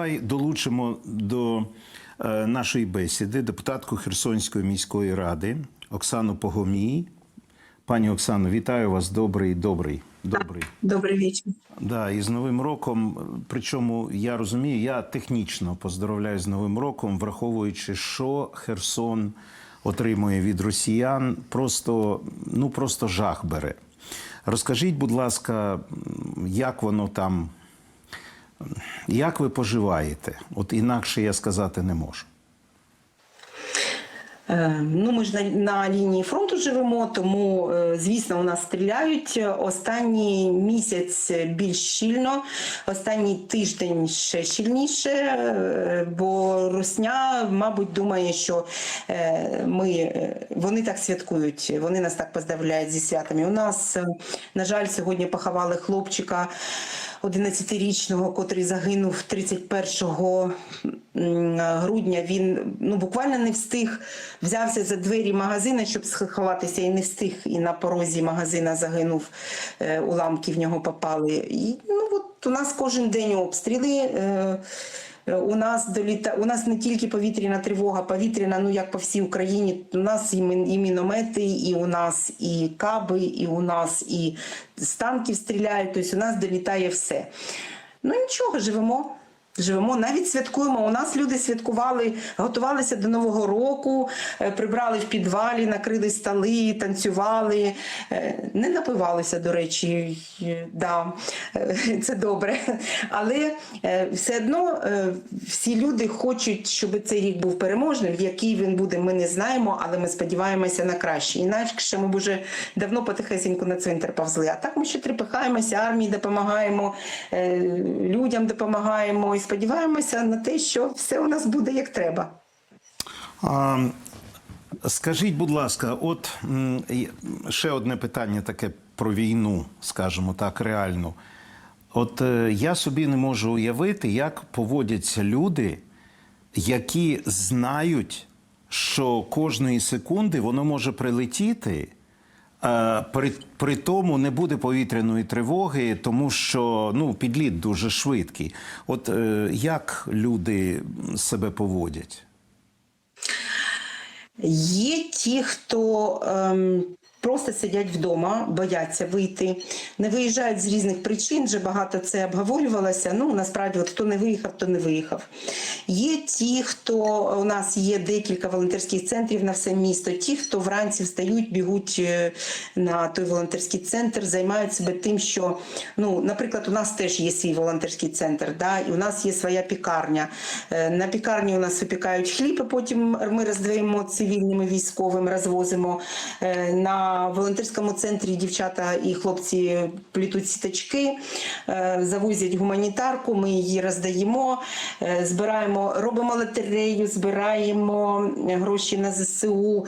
давай долучимо до е, нашої бесіди депутатку Херсонської міської ради Оксану Погомій. Пані Оксано, вітаю вас. Добрий, добрий, добрий. Добрий вечір. Да, і з Новим роком. Причому я розумію, я технічно поздоровляю з Новим роком, враховуючи, що Херсон отримує від росіян, просто ну просто жах бере. Розкажіть, будь ласка, як воно там, як ви поживаєте? От інакше я сказати не можу. Е, Ну, ми ж на, на лінії фронту живемо, тому, е, звісно, у нас стріляють. Останній місяць більш щільно, останній тиждень ще щільніше, е, бо Русня, мабуть, думає, що ми, вони так святкують, вони нас так поздравляють зі святами. У нас, на жаль, сьогодні поховали хлопчика. 11-річного, котрий загинув 31 м, грудня. Він ну буквально не встиг взявся за двері магазина, щоб сховатися, і не встиг. І на порозі магазина загинув. е, Уламки в нього попали. І ну от у нас кожен день обстріли. Е, у нас доліта у нас не тільки повітряна тривога, повітряна, ну як по всій Україні. У нас і, мін- і міномети, і у нас і каби, і у нас і з танків стріляють. Тобто у нас долітає все. Ну нічого, живемо. Живемо, навіть святкуємо. У нас люди святкували, готувалися до Нового року, е, прибрали в підвалі, накрили столи, танцювали, е, не напивалися, до речі, да, е, це добре. Але все одно всі люди хочуть, щоб цей рік був переможним. Який він буде, ми не знаємо, але ми сподіваємося на краще. Інакше ми б уже давно потихесеньку на цвинтар повзли. А так ми ще трепихаємося, армії допомагаємо, людям допомагаємо сподіваємося на те, що все у нас буде як треба. А, скажіть, будь ласка, от ще одне питання таке про війну, скажімо так, реальну. От е, я собі не можу уявити, як поводяться люди, які знають, що кожної секунди воно може прилетіти. Е, При, при тому не буде повітряної тривоги, тому що ну, підліт дуже швидкий. От е, як люди себе поводять? Є ті, хто ем, просто сидять вдома, бояться вийти, не виїжджають з різних причин, вже багато це обговорювалося. Ну, насправді, от хто не виїхав, то не виїхав. Є ті, хто у нас є декілька волонтерських центрів на все місто. Ті, хто вранці встають, бігуть е, на той волонтерський центр, займають себе тим, що, ну, наприклад, у нас теж є свій волонтерський центр, да, і у нас є своя пікарня. Е, На пікарні у нас випікають хліб, і потім ми роздаємо цивільним і військовим, розвозимо. Е, На волонтерському центрі дівчата і хлопці плітуть сіточки, е, завозять гуманітарку, ми її роздаємо, е, збираємо, робимо лотерею, збираємо гроші на ЗСУ.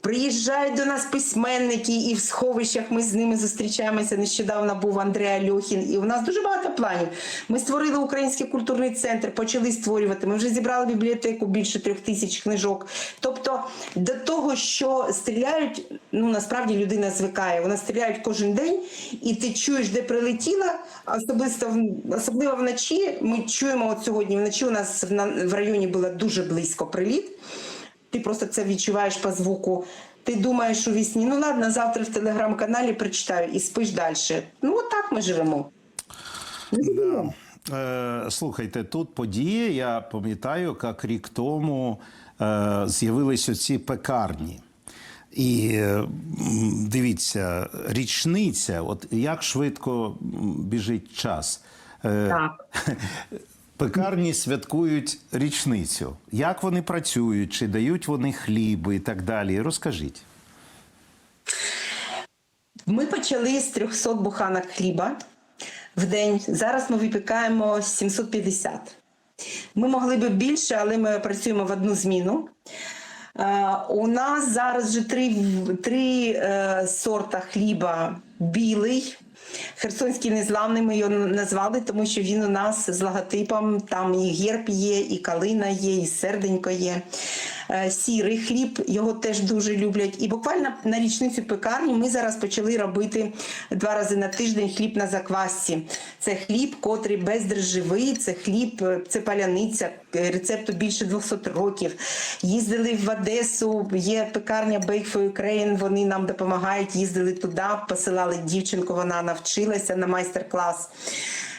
Приїжджають до нас письменники, і в сховищах ми з ними зустрічаємося. Нещодавно був Андрій Альохін, і у нас дуже багато планів. Ми створили український культурний центр, почали створювати. Ми вже зібрали бібліотеку більше трьох тисяч книжок. Тобто, до того, що стріляють, ну насправді людина звикає. Вона стріляють кожен день, і ти чуєш, де прилетіла. Особисто особливо вночі. Ми чуємо от сьогодні. Вночі у нас в, на- в районі було дуже близько приліт. Ти просто це відчуваєш по звуку. Ти думаєш у вісні, ну ладно, завтра в телеграм-каналі прочитаю і спиш далі. Ну, отак ми живемо. Да. Е, слухайте, тут події, я пам'ятаю, як рік тому е, з'явились оці пекарні. І е, дивіться, річниця, от як швидко біжить час. Е, Так. Пекарні святкують річницю. Як вони працюють, чи дають вони хліби і так далі. Розкажіть. Ми почали з 300 буханок хліба в день. Зараз ми випікаємо 750. Ми могли би більше, але ми працюємо в одну зміну. У нас зараз вже три, три е, сорта хліба: білий, Херсонський незламний ми його назвали, тому що він у нас з логотипом. Там і герб є, і калина є, і серденько є. Е, Сірий хліб його теж дуже люблять. І буквально на річницю пекарні ми зараз почали робити два рази на тиждень хліб на заквасці. Це хліб, котрий бездрожжевий, це хліб, е, це паляниця. е, Рецепту більше 200 років. Їздили в Одесу, є пекарня Bake for Ukraine, вони нам допомагають. Їздили туди, посилали дівчинку, вона навчилася на майстер-клас.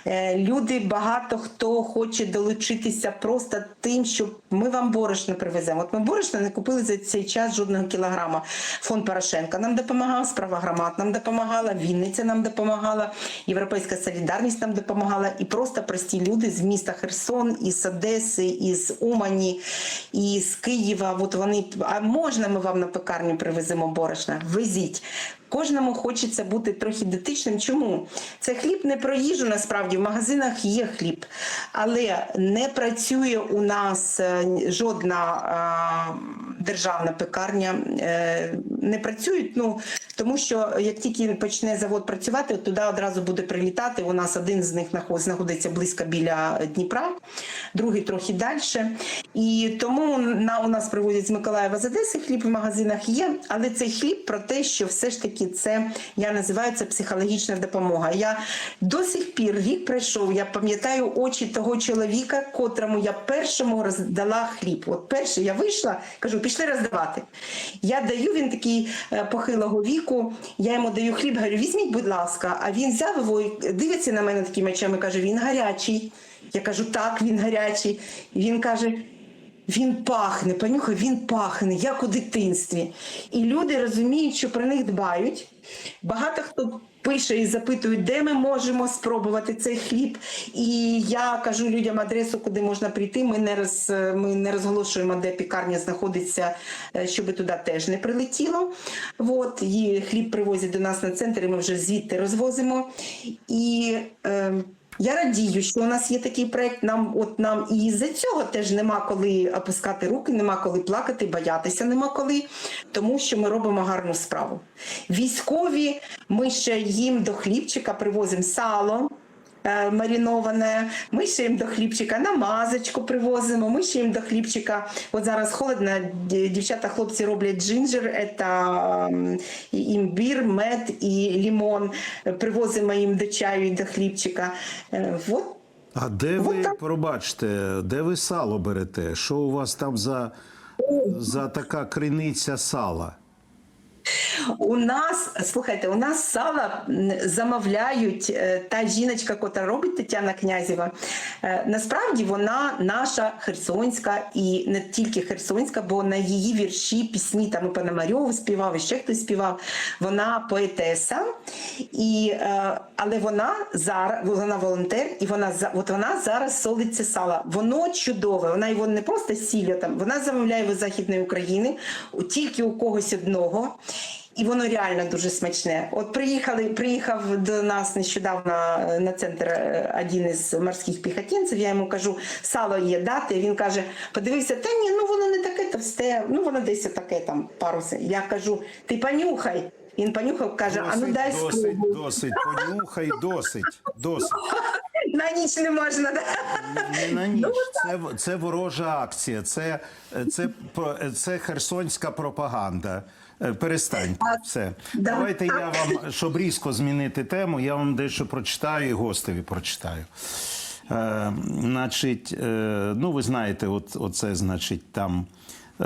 Е, Люди багато хто хоче долучитися просто тим, що ми вам борошно привеземо. От ми борошно не купили за цей час жодного кілограма. Фонд Порошенка нам допомагав, справа громад нам допомагала, Вінниця нам допомагала, Європейська солідарність нам допомагала, і просто прості люди з міста Херсон, із Одеси, із Умані, із Києва. От вони а можна ми вам на пекарню привеземо борошна? Везіть. Кожному хочеться бути трохи дотичним. Чому? Це хліб не про їжу, насправді в магазинах є хліб, але не працює у нас е, жодна е, державна пекарня. е, Не працюють, ну тому що як тільки почне завод працювати, туди одразу буде прилітати. У нас один з них знаходиться близько біля Дніпра, другий трохи далі. І тому на у нас привозять з Миколаєва з Одеси хліб в магазинах є, але цей хліб про те, що все ж таки це я називаю це психологічна допомога. Я до сих пір рік пройшов. Я пам'ятаю очі того чоловіка, котрому я першому роздала хліб. От перший я вийшла, кажу, пішли роздавати. Я даю він такий е, похилого віку. Я йому даю хліб, говорю, візьміть, будь ласка. А він взяв його і дивиться на мене такими очами, каже, він гарячий. Я кажу, так, він гарячий. Він каже. Він пахне, понюхай, він пахне, як у дитинстві. І люди розуміють, що про них дбають. Багато хто пише і запитують, де ми можемо спробувати цей хліб. І я кажу людям адресу, куди можна прийти. Ми не роз, ми не розголошуємо, де пікарня знаходиться, е, щоб туди теж не прилетіло. От, і хліб привозять до нас на центр, і ми вже звідти розвозимо. І е, я радію, що у нас є такий проект. Нам от нам і з-за цього теж нема коли опускати руки, нема коли плакати, боятися нема коли, тому що ми робимо гарну справу. Військові, ми ще їм до хлібчика привозимо сало. Е, Маріноване, ми ще їм до хлібчика намазочку привозимо. Ми ще їм до хлібчика. От зараз холодно, дівчата, хлопці роблять джинджер, це імбір, мед і лімон. Привозимо їм до чаю і до хлібчика. Е, Вот А де ви, так. пробачте, де ви сало берете? Що у вас там за, за така криниця сала? У нас, слухайте, у нас сало замовляють е, та жіночка, яка робить Тетяна Князєва. Е, Насправді вона наша херсонська і не тільки херсонська, бо на її вірші, пісні там і Пономарьов співав, і ще хтось співав. Вона поетеса, і, е, але вона зараз вона волонтер, і вона от вона зараз солить це сало. Воно чудове. Вона його не просто сілля там, вона замовляє його Західної України тільки у когось одного. І воно реально дуже смачне. От приїхали, приїхав до нас нещодавно е, на центр е, один із морських піхотинців. Я йому кажу, сало є дати. Він каже: подивився, та ні, ну воно не таке товсте, ну воно десь таке там паруси. Я кажу, ти понюхай. Він понюхав, каже, а ну дай досить, досить, понюхай, досить, досить. На ніч не можна. Да? Не на ніч. Це, це ворожа акція, це, це, це херсонська пропаганда. Е, Перестаньте. Все. Давайте я вам, щоб різко змінити тему, я вам дещо прочитаю і гостеві прочитаю. Е, значить, е, ну ви знаєте, от, оце, значить, там е,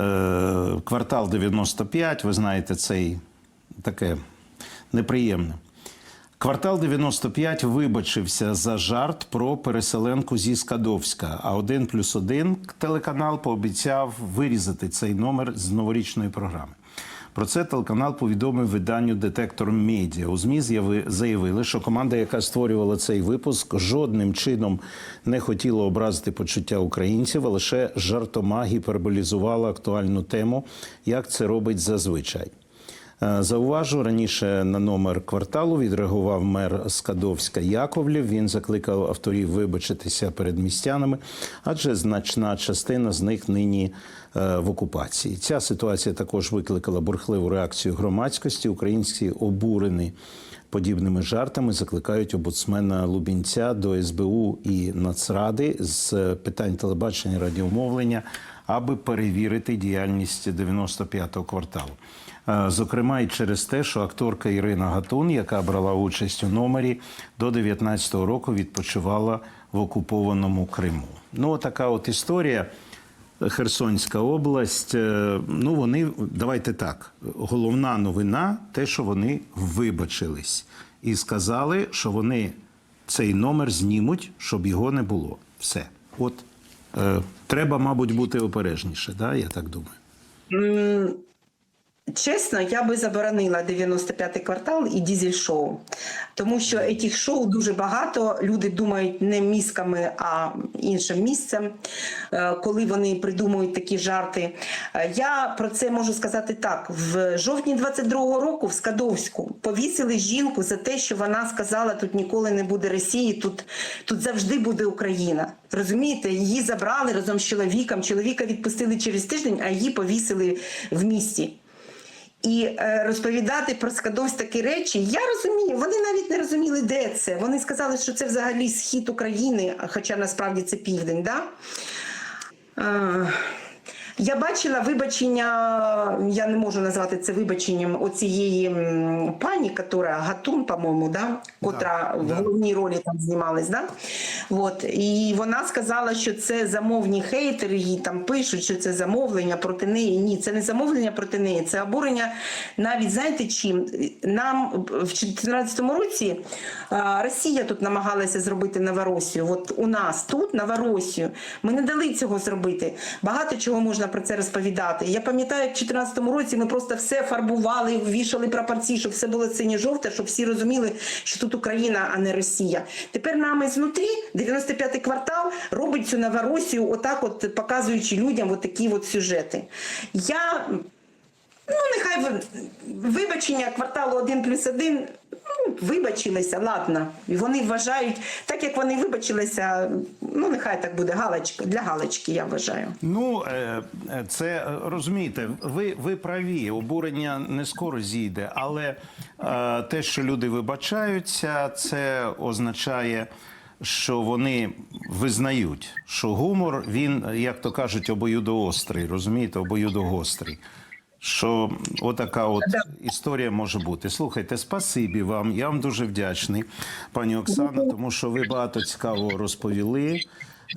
квартал 95, ви знаєте, цей таке неприємне. Квартал 95 вибачився за жарт про переселенку зі Скадовська. А 1 плюс 1 телеканал пообіцяв вирізати цей номер з новорічної програми. Про це телеканал повідомив виданню Детектор Медіа. У ЗМІ заявили, що команда, яка створювала цей випуск, жодним чином не хотіла образити почуття українців, а лише жартома гіперболізувала актуальну тему, як це робить зазвичай. Е, Зауважу, раніше на номер кварталу відреагував мер Скадовська Яковлів. Він закликав авторів вибачитися перед містянами, адже значна частина з них нині е, в окупації. Ця ситуація також викликала бурхливу реакцію громадськості. Українці обурені подібними жартами закликають омбудсмена Лубінця до СБУ і Нацради з питань телебачення радіомовлення, аби перевірити діяльність 95-го кварталу. Е, Зокрема, і через те, що акторка Ірина Гатун, яка брала участь у номері, до 19-го року відпочивала в окупованому Криму. Ну, така от історія. Херсонська область. е, Ну вони давайте так. Головна новина те, що вони вибачились і сказали, що вони цей номер знімуть, щоб його не було. Все. От е, треба, мабуть, бути обережніше, да? я так думаю. Чесно, я би заборонила 95-й квартал і дізель-шоу, тому що цих шоу дуже багато. Люди думають не мізками, а іншим місцем, е, коли вони придумують такі жарти. Е, Я про це можу сказати так: в жовтні 22-го року в Скадовську повісили жінку за те, що вона сказала: тут ніколи не буде Росії, тут, тут завжди буде Україна. Розумієте, її забрали разом з чоловіком. Чоловіка відпустили через тиждень, а її повісили в місті. І е, розповідати про Скадовсь такі речі, я розумію, вони навіть не розуміли, де це. Вони сказали, що це взагалі схід України, хоча насправді це південь. Да? Я бачила вибачення, я не можу назвати це вибаченням оцієї пані, котра Гатун, по-моєму, да? котра в головній ролі там знімалась. Да? От. І вона сказала, що це замовні хейтери, їй там пишуть, що це замовлення проти неї. Ні, це не замовлення проти неї, це обурення навіть знаєте чим? Нам в 2014 році Росія тут намагалася зробити Новоросію. От у нас тут Новоросію. Ми не дали цього зробити. Багато чого можна про це розповідати. Я пам'ятаю, в 2014 році ми просто все фарбували, вішали прапорці, щоб все було синє-жовте, щоб всі розуміли, що тут Україна, а не Росія. Тепер нами знутрі 95-й квартал робить цю Новоросію, отак, от показуючи людям от такі от сюжети. Я Ну, нехай вибачення кварталу 1 плюс 1, ну, вибачилися, ладно. Вони вважають, так як вони вибачилися, ну нехай так буде галочка, для галочки, я вважаю. Ну, е, е, це е, розумієте, ви, ви праві, обурення не скоро зійде, але те, що люди вибачаються, це означає, що вони визнають, що гумор, він, як то кажуть, обоюдоострий, розумієте, обоюдогострий. Що отака от історія може бути. Слухайте, спасибі вам. Я вам дуже вдячний, пані Оксана, тому що ви багато цікавого розповіли.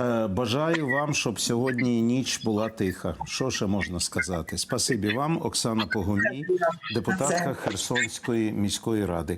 Е, Бажаю вам, щоб сьогодні ніч була тиха. Що ще можна сказати? Спасибі вам, Оксана Погомій, депутатка Херсонської міської ради.